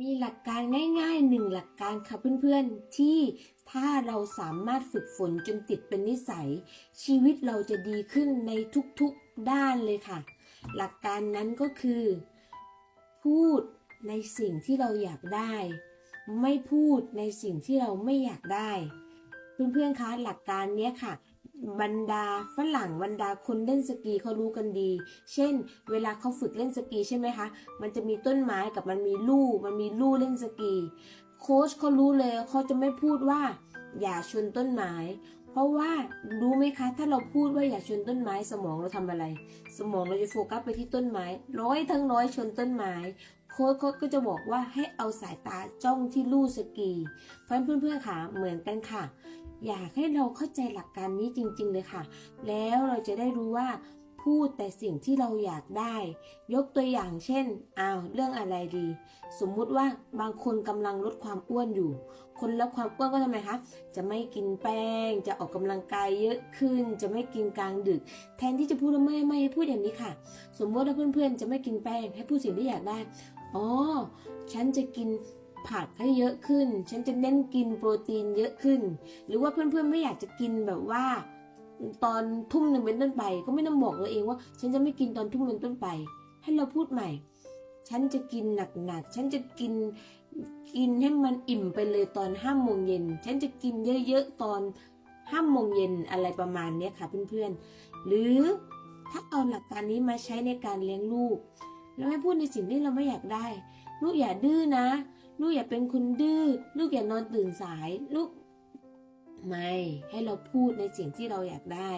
มีหลักการง่ายๆหนึ่งหลักการค่ะเพื่อนๆ ที่ถ้าเราสามารถฝึกฝนจนติดเป็นนิสัย ชีวิตเราจะดีขึ้นในทุกๆด้านเลยค่ะ หลักการนั้นก็คือ พูดในสิ่งที่เราอยากได้ ไม่พูดในสิ่งที่เราไม่อยากได้ เพื่อนๆคะหลักการนี้ค่ะ บรรดาฝรั่งบรรดาคนเล่นสกีเขารู้กันดี เช่น เวลาเขาฝึกเล่นสกีใช่ไหมคะ มันจะมีต้นไม้กับมันมีลู่มันมีลู่เล่นสกี โค้ชเขารู้เลยเขาจะไม่พูดว่า อย่าชนต้นไม้ เพราะว่ารู้ไหมคะ ถ้าเราพูดว่าอย่าชนต้นไม้สมองเราทำอะไร สมองเราจะโฟกัสไปที่ต้นไม้ ร้อยทั้งร้อยชนต้นไม้ ค้ชเขาก็จะบอกว่าให้เอาสายตาจ้องที่ลู่สกี เพราะฉะนั้นเพื่อนๆค่ะเหมือนกันค่ะ อยากให้เราเข้าใจหลักการนี้จริง ๆ เลยค่ะ แล้วเราจะได้รู้ว่า พูดแต่สิ่งที่เราอยากได้ ยกตัวอย่างเช่นอ้าวเรื่องอะไรดี สมมุติว่าบางคนกำลังลดความอ้วนอยู่ คนลดความอ้วนก็ทำไมคะจะไม่กินแป้ง จะออกกำลังกายเยอะขึ้น จะไม่กินกลางดึก แทนที่จะพูดว่าไม่ไม่พูดอย่างนี้ค่ะ สมมติว่าเพื่อนๆจะไม่กินแป้ง ให้พูดสิ่งที่อยากได้อ๋อฉันจะกินผักให้เยอะขึ้น ฉันจะเน้นกินโปรตีนเยอะขึ้น หรือว่าเพื่อนๆไม่อยากจะกินแบบว่า ตอนทุ่มหนึ่งเป็นต้นไป ก็ไม่ต้องบอกตัวเองว่า ฉันจะไม่กินตอนทุ่มเป็นต้นไป ให้เราพูดใหม่ ฉันจะกินหนักๆฉันจะกินกินให้มันอิ่มไปเลยตอนห้าโมงเย็นฉันจะกินเยอะๆตอนห้าโมงเย็นอะไรประมาณนี้ค่ะเพื่อนๆ หรือถ้าเอาหลักการนี้มาใช้ในการเลี้ยงลูก แล้วไม่พูดในสิ่งที่เราไม่อยากได้ ลูกอย่าดื้อนะ ลูกอย่าเป็นคนดื้อ ลูกอย่านอนตื่นสาย ลูก ไม่ให้เราพูดในสิ่งที่เราอยากได้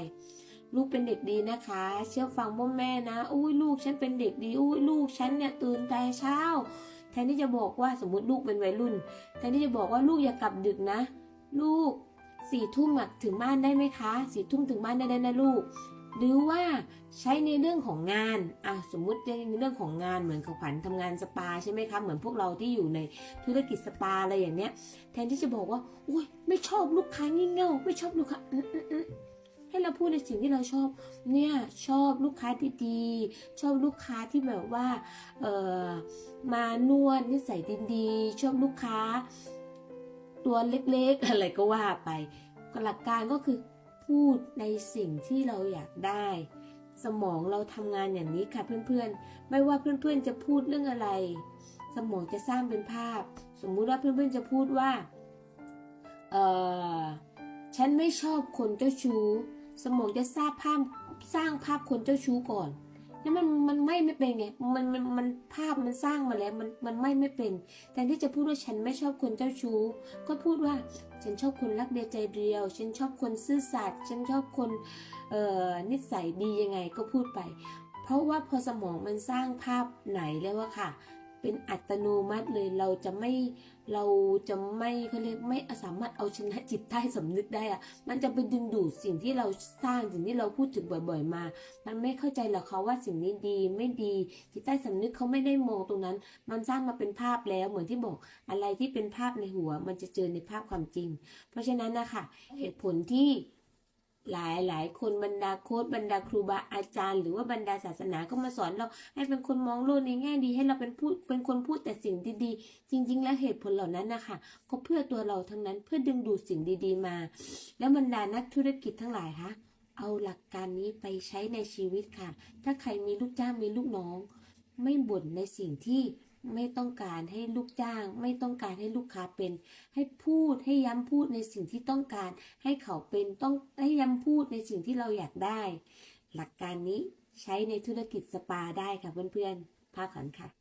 ลูกเป็นเด็กดีนะคะ เชื่อฟังพ่อแม่นะ อุ้ยลูกฉันเป็นเด็กดี อุ้ยลูกฉันเนี่ยตื่นแต่เช้า แทนที่จะบอกว่าสมมติลูกเป็นวัยรุ่น แทนที่จะบอกว่าลูกอย่ากลับดึกนะ ลูกสี่ทุ่มถึงบ้านได้ไหมคะสี่ทุ่มถึงบ้านได้ได้นะลูก หรือว่าใช้ในเรื่องของงานอะสมมุติในเรื่องของงานเหมือนขวัญทำงานสปาใช่ไหมคะเหมือนพวกเราที่อยู่ในธุรกิจสปาอะไรอย่างเนี้ย แทนที่จะบอกว่าอุ้ยไม่ชอบลูกค้างี่เง่าไม่ชอบลูกค้าอืมอืมอืมให้เราพูดในสิ่งที่เราชอบ เนี่ยชอบลูกค้าดีๆ ชอบลูกค้าที่แบบว่าเออมานวดนิสัยดีๆ ชอบลูกค้า ตัวเล็กๆ อะไรก็ว่าไปหลักการก็คือ พูดในสิ่งที่เราอยากได้ สมองเราทำงานอย่างนี้ค่ะเพื่อนๆ ไม่ว่าเพื่อนๆจะพูดเรื่องอะไร สมองจะสร้างเป็นภาพ สมมุติว่าเพื่อนๆจะพูดว่าเออฉันไม่ชอบคนเจ้าชู้ สมองจะสร้างภาพสร้างภาพคนเจ้าชู้ก่อน แล้วมันมันไม่ไม่เป็นไงมันมันมันภาพมันสร้างมาแล้วมันมันไม่ไม่เป็นแทนที่จะพูดว่าฉันไม่ชอบคนเจ้าชู้ ก็พูดว่าฉันชอบคนรักเดียวใจเดียว ฉันชอบคนซื่อสัตย์ฉันชอบคนเอ่อนิสัยดียังไงก็พูดไป เพราะว่าพอสมองมันสร้างภาพไหนแล้วอะค่ะ เป็นอัตโนมัติเลยเราจะไม่เราจะไม่เขาเรียกไม่สามารถเอาชนะจิตใต้สำนึกได้อะมันจะไปดึงดูดสิ่งที่เราสร้างสิ่งที่เราพูดถึงบ่อย ๆ มา มันไม่เข้าใจหรอกเขาว่าสิ่งนี้ดีไม่ดี จิตใต้สำนึกเขาไม่ได้มองตรงนั้น มันสร้างมาเป็นภาพแล้วเหมือนที่บอกอะไรที่เป็นภาพในหัว มันจะเจอในภาพความจริง เพราะฉะนั้นนะคะเหตุผลที่ หลายหลายคนบรรดาโค้ดบรรดาครูบาอาจารย์ หรือว่าบรรดาศาสนาก็มาสอนเรา ให้เป็นคนมองโลกในแง่ดีให้เราเป็นพูดเป็นคนพูดแต่สิ่งดีๆจริง ๆ แล้วเหตุผลเหล่านั้นนะคะก็เพื่อตัวเราทั้งนั้นเพื่อดึงดูดสิ่งดีๆมา แล้วบรรดานักธุรกิจทั้งหลายคะเอาหลักการนี้ไปใช้ในชีวิตค่ะ ถ้าใครมีลูกจ้างมีลูกน้อง ไม่บ่นในสิ่งที่ ไม่ต้องการให้ลูกจ้าง ไม่ต้องการให้ลูกค้าเป็น ให้พูดให้ย้ำพูดในสิ่งที่ต้องการ ให้เขาเป็นต้องให้ย้ำพูดในสิ่งที่เราอยากได้ หลักการนี้ใช้ในธุรกิจสปาได้ค่ะเพื่อนๆภาคขันค่ะ